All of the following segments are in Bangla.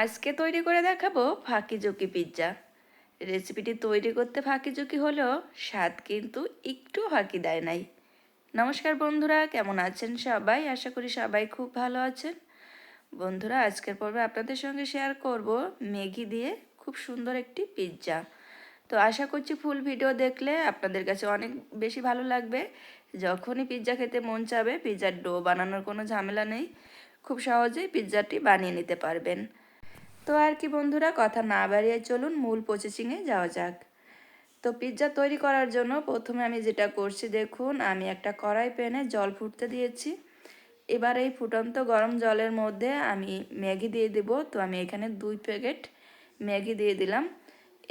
আজকে তৈরি করে দেখাবো ফাঁকি ঝুঁকি পিৎজা রেসিপিটি তৈরি করতে ফাঁকি ঝুঁকি হলেও স্বাদ কিন্তু একটু ফাঁকি দেয় নাই। নমস্কার বন্ধুরা, কেমন আছেন সবাই? আশা করি সবাই খুব ভালো আছেন। বন্ধুরা, আজকের পর্বে আপনাদের সঙ্গে শেয়ার করব ম্যাগি দিয়ে খুব সুন্দর একটি পিৎজা। তো আশা করছি ফুল ভিডিও দেখলে আপনাদের কাছে অনেক বেশি ভালো লাগবে। যখনই পিৎজা খেতে মন চাবে, পিৎজার ডো বানানোর কোনো ঝামেলা নেই। খুব সহজেই পিৎজাটি বানিয়ে নিতে পারবেন। তো আর কি বন্ধুরা, কথা না বাড়িয়ে চলুন, মূল প্রসেসিংয়ে যাওয়া যাক। তো পিৎজা তৈরি করার জন্য প্রথমে আমি যেটা করছি, দেখুন, আমি একটা কড়াই প্যানে জল ফুটতে দিয়েছি। এবার এই ফুটন্ত গরম জলের মধ্যে আমি ম্যাগি দিয়ে দেব। তো আমি এখানে দুই প্যাকেট ম্যাগি দিয়ে দিলাম।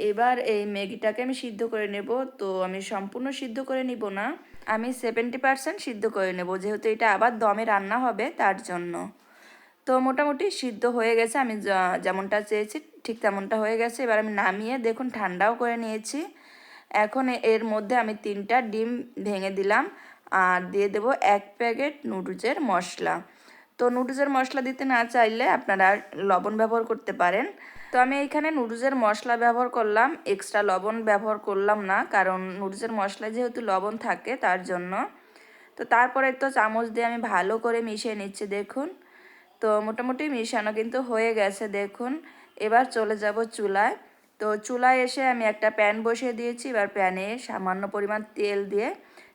এবার এই ম্যাগিটাকে আমি সিদ্ধ করে নেব। তো আমি সম্পূর্ণ সিদ্ধ করে নিব না। আমি সেভেন্টি পারসেন্ট সিদ্ধ করে নেব, যেহেতু এটা আবার দমে রান্না হবে, তার জন্য। তো মোটামুটি সিদ্ধ হয়ে গেছে। আমি যেমনটা চেয়েছি ঠিক তেমনটা হয়ে গেছে। এবার আমি নামিয়ে দেখুন ঠান্ডাও করে নিয়েছি। এখন এর মধ্যে আমি তিনটা ডিম ভেঙে দিলাম আর দিয়ে দেব এক প্যাকেট নুডলসের মশলা। তো নুডলসের মশলা দিতে না চাইলে আপনারা লবণ ব্যবহার করতে পারেন। তো আমি এখানে নুডলসের মশলা ব্যবহার করলাম, এক্সট্রা লবণ ব্যবহার করলাম না, কারণ নুডলসের মশলায় যেহেতু লবণ থাকে তার জন্য। তো তারপরে তো চামচ দিয়ে আমি ভালো করে মিশিয়ে নিচ্ছি, দেখুন। তো মোটামুটি মিশানো কিন্তু হয়ে গেছে, দেখুন। এবার চলে যাব চুলায়। তো চুলায় এসে আমি একটা প্যান বসিয়ে দিয়েছি, এবার প্যানে সামান্য পরিমাণ তেল দিয়ে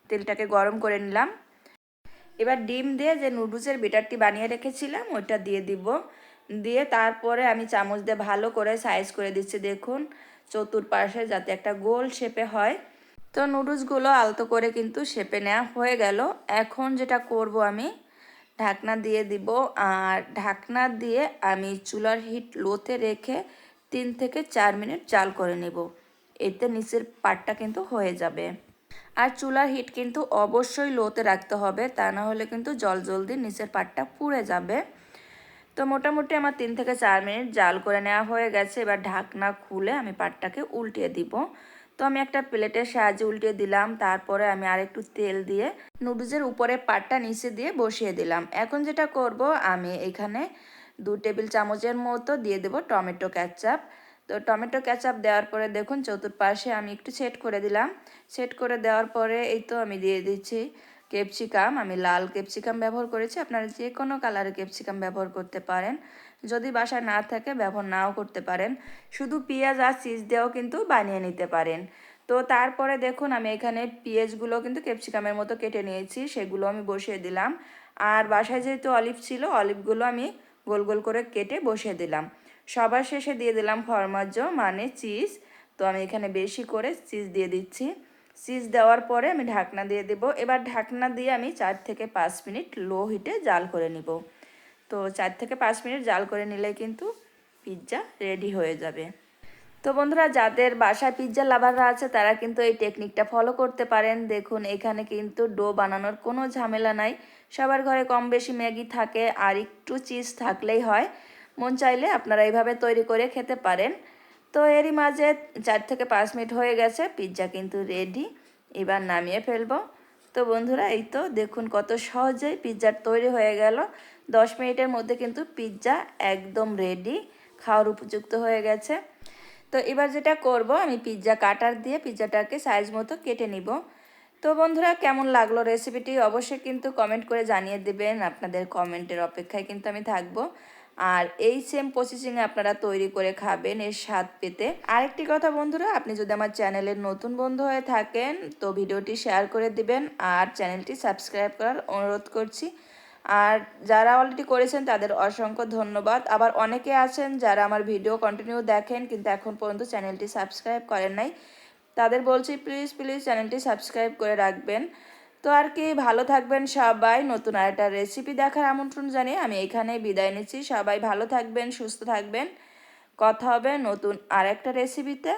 তেলটাকে গরম করে নিলাম। এবার ডিম দিয়ে যে নুডলসের বেটারটি বানিয়ে রেখেছিলাম, ওইটা দিয়ে দিব। দিয়ে তারপরে আমি চামচ দিয়ে ভালো করে সাইজ করে দিচ্ছি, দেখুন। চতুর্পাশে যাতে একটা গোল শেপে হয়। তো নুডলসগুলো আলতো করে কিন্তু শেপে নেওয়া হয়ে গেল। এখন যেটা করব আমি ঢাকনা দিয়ে দিব। আর ঢাকনা দিয়ে আমি চুলার হিট লোতে রেখে তিন থেকে চার মিনিট চাল করে নেব। এতে নিচের পাটটা কিন্তু হয়ে যাবে। আর চুলার হিট কিন্তু অবশ্যই লোতে রাখতে হবে, তা না হলে কিন্তু জল জলদি নিচের পাটটা পুড়ে যাবে। তো মোটামুটি আমার তিন থেকে চার মিনিট জাল করে নেওয়া হয়ে গেছে। এবার ঢাকনা খুলে আমি পাটটাকে উল্টিয়ে দিব। তো আমি একটা প্লেটের সাহায্যে উল্টে দিলাম, তারপরে আমি আরেকটু তেল দিয়ে নুডলসের উপরে পাটটা নিচে দিয়ে বসিয়ে দিলাম। এখন যেটা করব, আমি এখানে দু টেবিল চামচের মতো দিয়ে দেব টমেটো ক্যাচাপ তো টমেটো ক্যাচাপ দেওয়ার পরে দেখুন, চতুর্পাশে আমি একটু সেট করে দিলাম। সেট করে দেওয়ার পরে এই তো আমি দিয়ে দিচ্ছি। ক্যাপসিকাম আমি লাল ক্যাপসিকাম ব্যবহার করেছি। আপনারা যে কোনো কালারের ক্যাপসিকাম ব্যবহার করতে পারেন। যদি বাসায় না থাকে, ব্যবহার নাও করতে পারেন। শুধু পেঁয়াজ আর চিজ দিয়েও কিন্তু বানিয়ে নিতে পারেন। তো তারপরে দেখুন, আমি এখানে পেঁয়াজগুলো কিন্তু ক্যাপসিকামের মতো কেটে নিয়েছি। সেগুলো আমি বসিয়ে দিলাম। আর বাসায় যেহেতু অলিভ ছিল অলিভগুলো আমি গোল গোল করে কেটে বসিয়ে দিলাম। সবার শেষে দিয়ে দিলাম ফরমাজ্য মানে চিজ। তো আমি এখানে বেশি করে চিজ দিয়ে দিচ্ছি। চিজ দেওয়ার পরে আমি ঢাকনা দিয়ে দেব। এবার ঢাকনা দিয়ে আমি চার থেকে পাঁচ মিনিট লো হিটে জাল করে নিব। তো চার থেকে পাঁচ মিনিট জাল করে নিলে কিন্তু পিৎজা রেডি হয়ে যাবে। তো বন্ধুরা, যাদের বাসায় পিৎজা লাভাররা আছে, তারা কিন্তু এই টেকনিকটা ফলো করতে পারেন। দেখুন, এখানে কিন্তু ডো বানানোর কোনো ঝামেলা নাই। সবার ঘরে কম বেশি ম্যাগি থাকে, আর একটু চিজ থাকলেই হয়। মন চাইলে আপনারা এইভাবে তৈরি করে খেতে পারেন। তো এরই মাঝে চার থেকে পাঁচ মিনিট হয়ে গেছে পিৎজা কিন্তু রেডি এবার নামিয়ে ফেলব। তো বন্ধুরা, এই তো দেখুন কত সহজেই পিৎজার তৈরি হয়ে গেল। দশ মিনিটের মধ্যে কিন্তু পিৎজা একদম রেডি খাওয়ার উপযুক্ত হয়ে গেছে। তো এবার যেটা করব, আমি পিৎজা কাটার দিয়ে পিৎজাটাকে সাইজ মতো কেটে নিব। তো বন্ধুরা, কেমন লাগল রেসিপিটি অবশ্যই কিন্তু কমেন্ট করে জানিয়ে দেবেন। আপনাদের কমেন্টের অপেক্ষায় কিন্তু আমি থাকব। আর এই সেম প্রসেসিংয়ে আপনারা তৈরি করে খাবেন, এর স্বাদ পেতে। আরেকটি কথা বন্ধুরা, আপনি যদি আমার চ্যানেলের নতুন বন্ধু হয়ে থাকেন, তো ভিডিওটি শেয়ার করে দিবেন আর চ্যানেলটি সাবস্ক্রাইব করার অনুরোধ করছি। আর যারা অলরেডি করেছেন, তাদের অসংখ্য ধন্যবাদ। আবার অনেকে আছেন যারা আমার ভিডিও কন্টিনিউ দেখেন, কিন্তু এখন পর্যন্ত চ্যানেলটি সাবস্ক্রাইব করেন নাই। তাদের বলছি প্লিজ প্লিজ চ্যানেলটি সাবস্ক্রাইব করে রাখবেন। তো আর কি, ভালো থাকবেন সবাই। নতুন আরেকটা রেসিপি দেখার আমন্ত্রণ জানিয়ে আমি এখানে বিদায় নিচ্ছি। সবাই ভালো থাকবেন, সুস্থ থাকবেন। কথা হবে নতুন আরেকটা রেসিপিতে